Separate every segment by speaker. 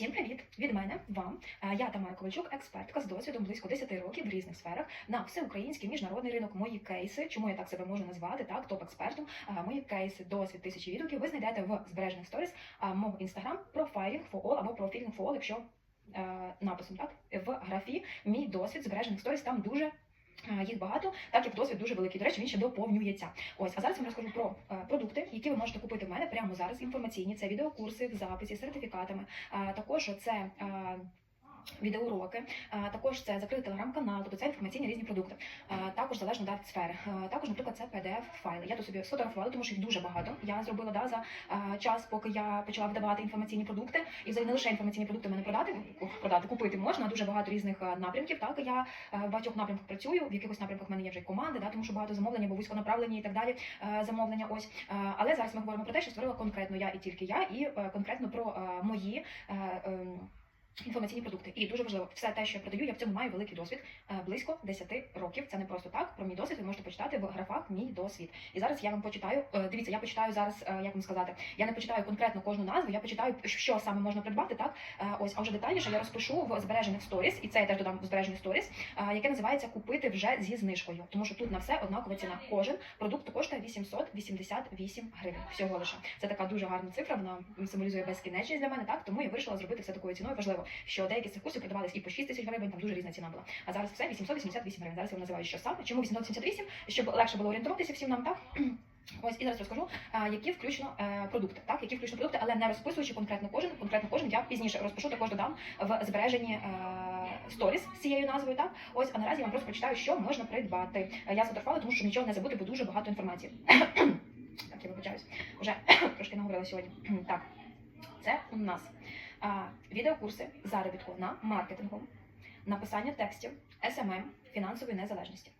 Speaker 1: Всім привіт від мене вам. Е, Я Тамара Ковальчук, експертка з досвідом близько 10 років в різних сферах на всеукраїнський міжнародний ринок. Мої кейси, чому я так себе можу назвати, так топ-експертом. Е, Мої кейси, досвід тисячі відгуків. Ви знайдете в збережених сторіс е, мого інстаграм профайлінг all або профілінг all, якщо написом так в графі мій досвід збережених сторіс. Там дуже їх багато, так як досвід дуже великий. До речі, він ще доповнюється. Ось, а зараз я вам розкажу про е, продукти, які ви можете купити в мене прямо зараз. Інформаційні це відеокурси в записі сертифікатами. Також це відеоуроки, також це закритий телеграм-канал, тобто це інформаційні різні продукти. Також залежно від сфери. Також, наприклад, це pdf файли. Я тут собі сфотографувала, тому що їх дуже багато. Я зробила да, за час, поки я почала видавати інформаційні продукти. І взагалі не лише інформаційні продукти мене продати, продати, купити можна, дуже багато різних напрямків. Так я в багатьох напрямках працюю. В якихось напрямках в мене є вже команди, да, тому що багато замовлень, або вузьконаправлені і так далі. замовлення. Ось але зараз ми говоримо про те, що створила конкретно я і тільки я, і е, конкретно про е, мої. Інформаційні продукти. І дуже важливо, все те, що я продаю, я в цьому маю великий досвід е, близько 10 років. Це не просто так. Про мій досвід ви можете почитати в графах мій досвід. І зараз я вам почитаю. е, Дивіться, я почитаю зараз, е, як вам сказати, я не почитаю конкретно кожну назву, я почитаю, що саме можна придбати, так ось, а вже детальніше я розпишу в збережених сторіс, і це я теж додам в збережені сторіс, яке називається купити вже зі знижкою. Тому що тут на все однакова ціна. Кожен продукт коштує 888 гривень. Всього лише це така дуже гарна цифра. Вона символізує безкінечність для мене. Так тому я вирішила зробити все такою ціною. Важливо, що деякі з цих курсів продавались і по 6 тисяч гривень, там дуже різна ціна була. А зараз все 888 гривень. Зараз я вам називаю, що саме. Чому 888? Щоб легше було орієнтуватися всім нам, так? Ось і зараз розкажу, які включно е, продукти, так, які включно продукти, але не розписуючи конкретно кожен. Конкретно кожен я пізніше розпишу, також додам в збереженні е, сторіс з цією назвою. Так, ось а наразі я вам просто прочитаю, що можна придбати. Я сфотографувала, тому що нічого не забути, бо дуже багато інформації. так, я вибачаюсь. Уже трошки наговорила сьогодні. так, це у нас відеокурси заробітку на маркетингу, написання текстів, SMM, фінансової незалежності.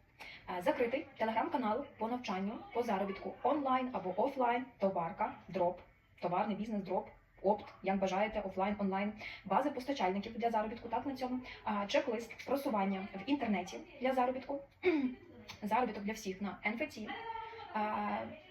Speaker 1: Закритий телеграм-канал по навчанню, по заробітку онлайн або офлайн, товарка, дроп, товарний бізнес, дроп. Опт, як бажаєте, офлайн, онлайн, бази постачальників для заробітку, так на цьому, чек-лист просування в інтернеті для заробітку, заробіток для всіх на а,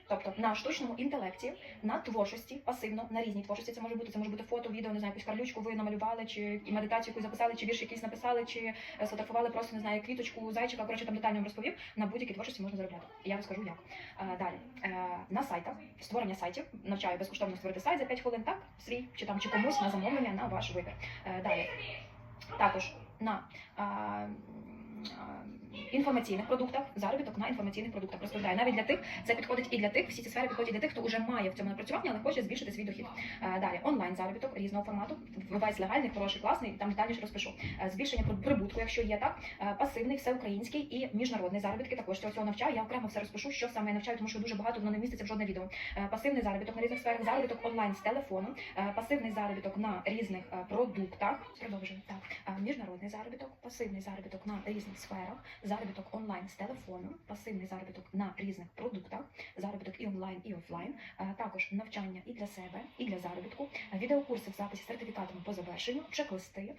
Speaker 1: тобто на штучному інтелекті, на творчості, пасивно, на різній творчості. Це може бути, це може бути фото, відео, не знаю, якусь карлючку ви намалювали, чи медитацію якусь записали, чи вірш якийсь написали, чи е, сфотографували просто не знаю, квіточку, зайчика. Коротше, там детально розповів. На будь-якій творчості можна заробляти. Я розкажу як. Е, Далі Е, на сайтах створення сайтів навчаю безкоштовно створити сайт за 5 хвилин, так свій чи там чи комусь на замовлення на ваш вибір. Е, Далі також на інформаційних продуктах, заробіток на інформаційних продуктах розповідаю. Навіть для тих це підходить і для тих, всі ці сфери підходять для тих, хто вже має в цьому напрацювання, але хоче збільшити свій дохід. Е, Далі онлайн заробіток різного формату, вивець легальний, хороший, класний. Там детальніше розпишу. Е, Збільшення при- прибутку, якщо є так, Е, пасивний, всеукраїнський і міжнародний заробітки. Також цього всього навчаю. Я окремо все розпишу, що саме я навчаю, тому що дуже багато воно не міститься в жодне відео. Пасивний заробіток на різних сферах, заробіток онлайн з телефону, пасивний заробіток на різних продуктах. Продовжуємо так. Е, Міжнародний заробіток, пасивний заробіток на різних сферах, заробіток онлайн з телефону, пасивний заробіток на різних продуктах, заробіток і онлайн, і офлайн. Е, Також навчання і для себе, і для заробітку, відеокурси в записі з сертифікатами по завершенню, чек-листи,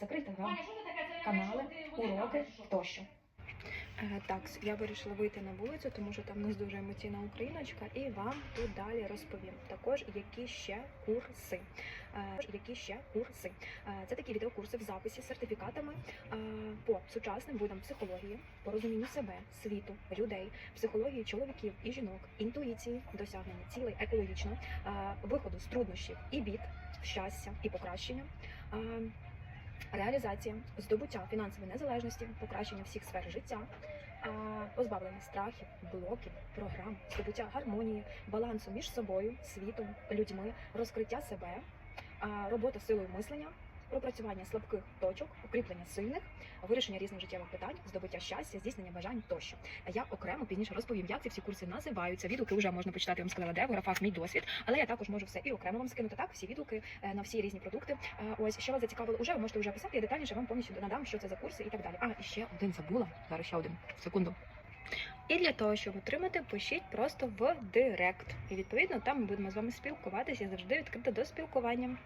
Speaker 1: закрити канали, уроки тощо. Е, Так, я вирішила вийти на вулицю, тому що там нас дуже емоційна україночка, і вам тут далі розповім. Також які ще курси. Е, Які ще курси? Е, Це такі відеокурси в записі з сертифікатами по сучасним видам психології, по розумінню себе, світу, людей, психології чоловіків і жінок, інтуїції, досягнення цілей екологічно, виходу з труднощів і бід, щастя і покращення. Реалізація, здобуття фінансової незалежності, покращення всіх сфер життя, позбавлення страхів, блоків, програм, здобуття гармонії, балансу між собою, світом, людьми, розкриття себе, робота силою мислення, пропрацювання слабких точок, укріплення сильних, вирішення різних життєвих питань, здобуття щастя, здійснення бажань тощо. Я окремо пізніше розповім, як ці всі курси називаються. Відгуки вже можна почитати, я вам сказала, де в графах мій досвід, але я також можу все і окремо вам скинути так, всі відгуки е, на всі різні продукти. Е, Ось що вас зацікавило уже, ви можете вже писати, я детальніше вам повністю надам, що це за курси і так далі. А, і ще один забула. Зараз ще один. Секунду. І для того, щоб отримати, пишіть просто в директ. І відповідно там ми будемо з вами спілкуватися. Я завжди відкрита до спілкування.